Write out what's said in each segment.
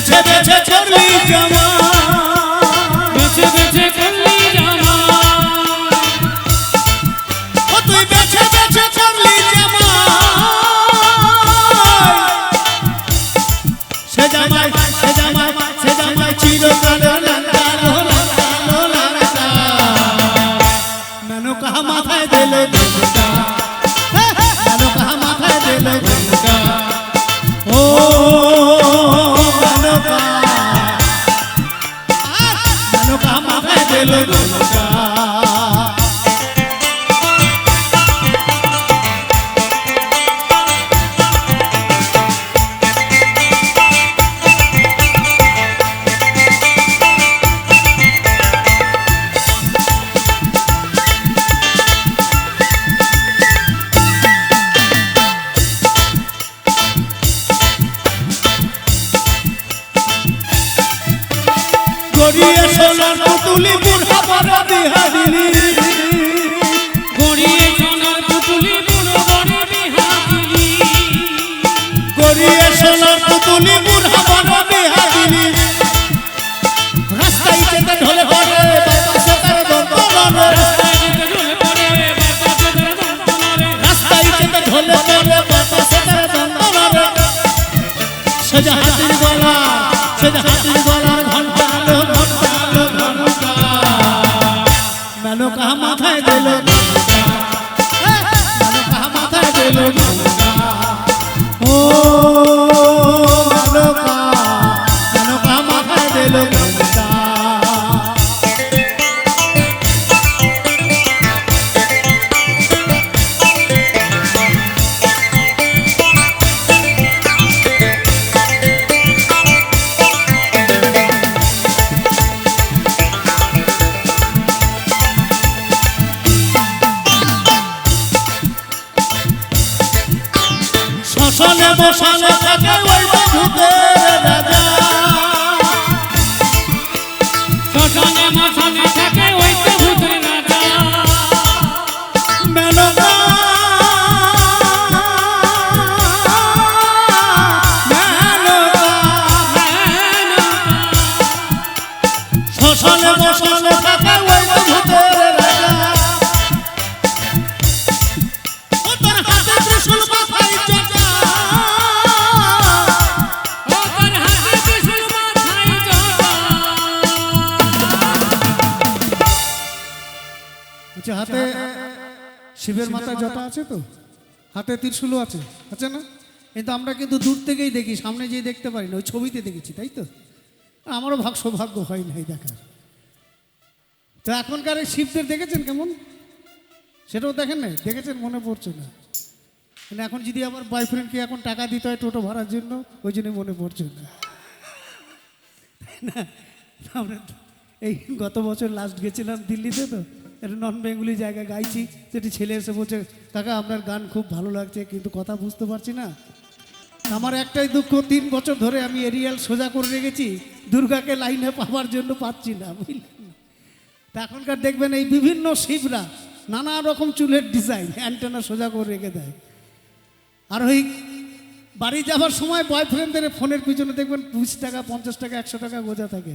বেছে বেছে করলি জামা। বেছে বেছে করলি জামা। ও তুই বেছে বেছে করলি জামা। সে জামাই সে জামাই সে জামাই চিরকালের লাঙ্গালো লাঙ্গালো লাঙ্গা মেনু কাহা মাথায় দিলে দুর্গা মাথায় দিলে ও মাথায় দিলে সোনার পুতুলি বুড়া বড় বিহারিনী গড়িয়ে সোনার পুতুলি বুড়ো বড় বিহারি গড়িয়ে সোনার পুতুলি বুড়া বড় বিহারিনী রাস্তায় চেতে ঢলে পড়ে বাতাসে তার দন্তনারে রাস্তায় চেতে ঢলে পড়ে বাতাসে তার সেজা মশানে থাকে ওই আচ্ছা হাতে শিবের মাথায় জটা আছে তো? হাতে ত্রিশূলও আছে আছে না? কিন্তু আমরা কিন্তু দূর থেকেই দেখি সামনে যেয়ে দেখতে পারি না ওই ছবিতে দেখেছি তাই তো? আমারও ভাগ সৌভাগ্য হয় নাই দেখার। তো এখনকার এই শিবদের দেখেছেন কেমন? সেটাও দেখেন নাই? দেখেছেন? মনে পড়ছে না। মানে এখন যদি আমার বয়ফ্রেন্ডকে এখন টাকা দিতে হয় টোটো ভাড়ার জন্য ওই জন্য মনে পড়ছে না। তাই না? আমরা এই গত বছর লাস্ট গেছিলাম দিল্লিতে তো। একটা নন বেঙ্গলি জায়গায় গাইছি সেটি ছেলে এসে বলছে, কাকা, আপনার গান খুব ভালো লাগছে, কিন্তু কথা বুঝতে পারছি না। আমার একটাই দুঃখ, তিন বছর ধরে আমি এরিয়াল সোজা করে রেখেছি, দুর্গাকে লাইনে পাওয়ার জন্য পাচ্ছি না, বুঝলেন? তা এখনকার দেখবেন এই বিভিন্ন শিবরা নানা রকম চুলের ডিজাইন অ্যান্টেনা সোজা করে রেখে দেয়। আর ওই বাড়ি যাবার সময় বয়ফ্রেন্ডদের ফোনের পিছনে দেখবেন বিশ টাকা, পঞ্চাশ টাকা, একশো টাকা গোজা থাকে।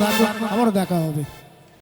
থাকুন আবারও দেখা